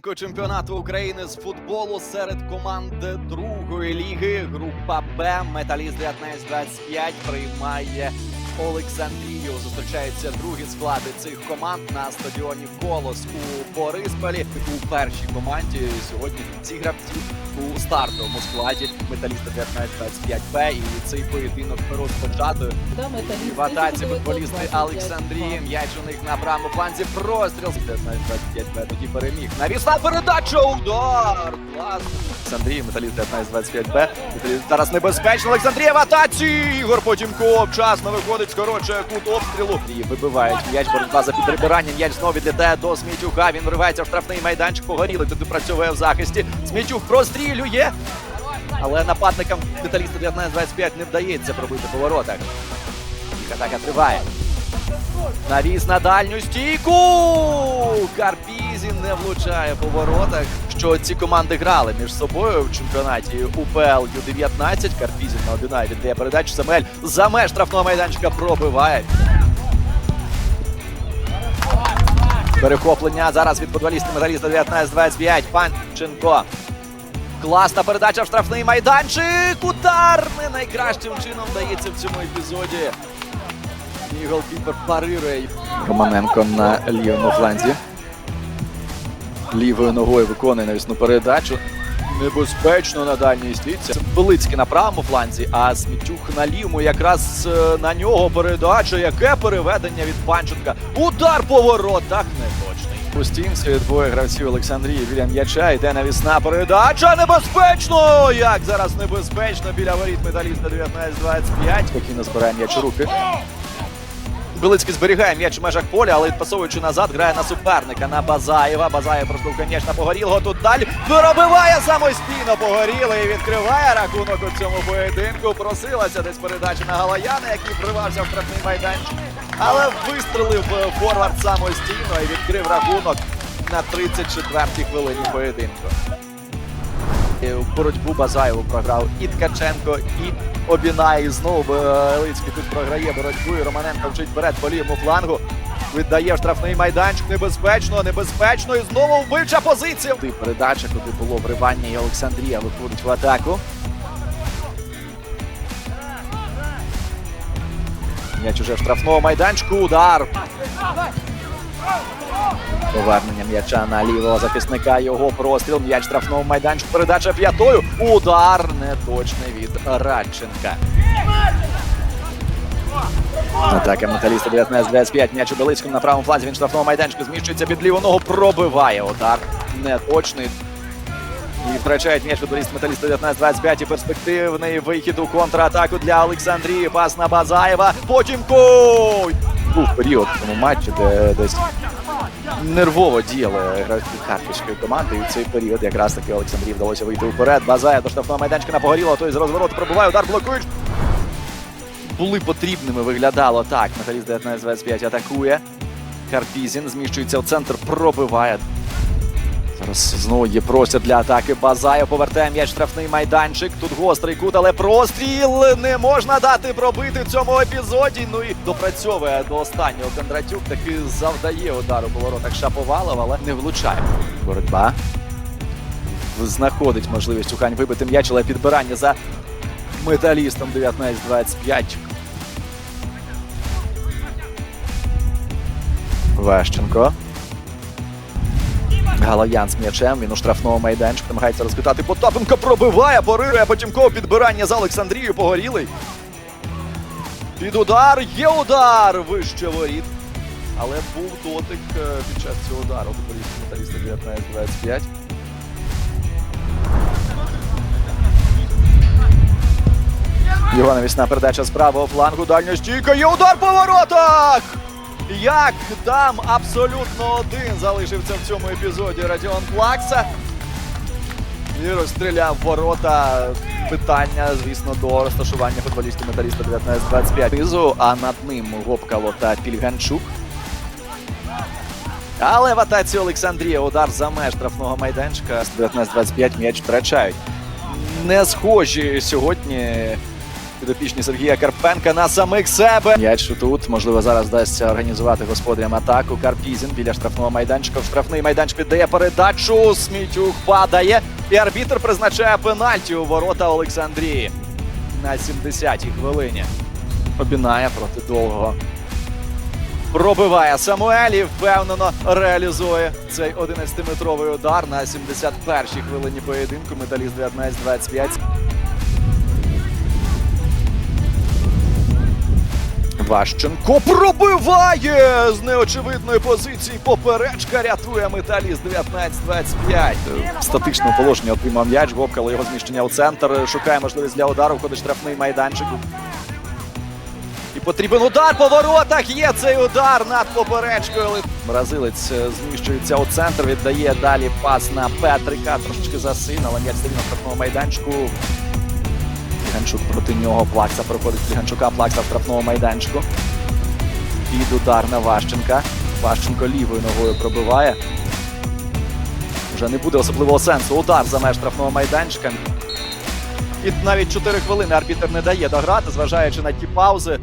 поєдинку чемпіонату України з футболу серед команд другої ліги. Група Б Металіст 1925 приймає Олександрію. Зустрічаються другі склади цих команд на стадіоні Колос у Борисполі. У першій команді сьогодні ці гравці у стартовому складі Металіста 1925 Б. І цей поєдинок металіст. в атаці футболісти Олександрії. М'яч у них на правому фланзі. Простріл. 19-25 Б тоді переміг. Навісна передача. Удар. Клас. Олександрії, металіст 19-25 Б. Металіст зараз небезпечно. Олександрія в атаці. Ігор Потімков. Вчасно виходить, скорочує кут обстрілу. І вибивають м'яч. Боротьба за підрибирання. М'яч знову відлітає до Смітюка. Він вривається в штрафний майданчик. Погоріли. Туди працює в захисті. Смітюк прострілює. Але нападникам металіста 19-25 не вдається пробити по воротах. Їх атака триває. Навіс на дальню стійку. Карпізін не влучає по воротах. Що ці команди грали між собою в чемпіонаті УПЛ Ю-19. Карпізін на Одинай віддає передачу. Самель за меж штрафного майданчика пробиває. Перехоплення зараз від футболіста металіста 19-25. Панченко. Класна передача в штрафний майданчик. Удар не найкращим чином дається в цьому епізоді. І голкіпер парирує. Романенко на лівому фланзі. Лівою ногою виконує навісну передачу. Небезпечно на дальній стійці. Це Велицький на правому фланзі, а Смітюх на лівому. Якраз е, на нього передача. Яке переведення від Панченка. Удар по воротах неточний. У стінці двоє гравців Олександрії біля м'яча. Йде навісна передача. Небезпечно! Як зараз небезпечно біля воріт металіста 19-25. Спокійно збирає м'яч руки. Білицький зберігає м'яч в межах поля, але відпасовуючи назад, грає на суперника на Базаєва. Базаєв проштовхує м'яч на Погорілого. Тут далі виробиває самостійно Погорілий і відкриває рахунок у цьому поєдинку. Просилася десь передача на Галаяна, який вривався в штрафний майданчик. Але вистрелив форвард самостійно і відкрив рахунок на 34-й хвилині поєдинку. Е, Боротьбу Базаєву програв і Ткаченко, і Обінай. І знову е, тут програє боротьбу. І Романенко вчить вперед по лівому флангу. Віддає штрафний майданчик. Небезпечно, небезпечно. І знову вбивча позиція. Туди передача, куди було вривання, і Олександрія виходить в атаку. М'яч уже в штрафному майданчику. Удар. Повернення м'яча на лівого захисника. Його простріл. М'яч в штрафному майданчику. Передача п'ятою. Удар неточний від Радченка. Атака металіста 19-25. М'яч у Белицькому на правому фланзі. Він в штрафному майданчику зміщується під ліву ногу. Пробиває удар. Неточний. І втрачають м'яч футболіст металіста 19-25 і перспективний вихід у контратаку для Олександрії. Пас на Базаєва. Потім Ко! Був період в цьому матчі, де десь нервово діяли гравці харківської команди. І в цей період якраз таки Олександрів вдалося вийти вперед. Базає до штрафного майданчика на погоріло, той з розвороту пробиває, удар блокують. Були потрібними, виглядало так. Металіст 19-25 атакує. Карпізін зміщується в центр, пробиває. Зараз знову є простір для атаки. Базаєв повертає м'яч штрафний майданчик. Тут гострий кут, але простріл не можна дати пробити в цьому епізоді. Ну і допрацьовує до останнього. Кондратюк таки завдає удару по воротах Шаповалов, але не влучає. Боротьба. Знаходить можливість Ухань вибити м'яч, але підбирання за металістом 19-25. Вещенко. Галаян з м'ячем. Він у штрафному майданчику намагається розкидати. Потапенко пробиває, порирує Потімков підбирання за Олександрію. Погорілий. Під удар. Є удар. Вище воріт. Але був дотик е, під час цього удару. Металіста 19-25. Його навісна передача з правого флангу. Дальня стійка. Є удар по воротах! Як там абсолютно один залишився в цьому епізоді Радіон Плакса. І розстріляв ворота. Питання, звісно, до розташування футболістів металіста 19-25 низу, а над ним Гопкало та Пільганчук. Але в атаці Олександрія удар за меж штрафного майданчика. З 19-25 м'яч втрачають. Не схожі сьогодні Підопічні Сергія Карпенка на самих себе. М'яч тут. Можливо, зараз вдасться організувати господарям атаку. Карпізін біля штрафного майданчика. В штрафний майданчик віддає передачу. Смітюк падає. І арбітр призначає пенальті у ворота Олександрії на 70-й хвилині. Обінає проти довгого. Пробиває Самуель і впевнено реалізує цей 11-метровий удар на 71-й хвилині поєдинку. Металіст 19-25. Ващенко пробиває з неочевидної позиції. Поперечка рятує металіст 19-25. В статичному положенні отримав м'яч. Гопкало його зміщення у центр. Шукає можливість для удару. Входить штрафний майданчик. І потрібен удар по воротах. Є цей удар над поперечкою. Бразилець е, зміщується у центр. Віддає далі пас на Петрика. Трошечки засин, але м'яч стоїть на майданчику. Пліганчук проти нього. Плакса проходить Пліганчука. Плакса в штрафному майданчику. Під удар на Ващенка. Ващенко лівою ногою пробиває. Вже не буде особливого сенсу. Удар за меж штрафного майданчика. І навіть 4 хвилини арбітер не дає дограти, зважаючи на ті паузи,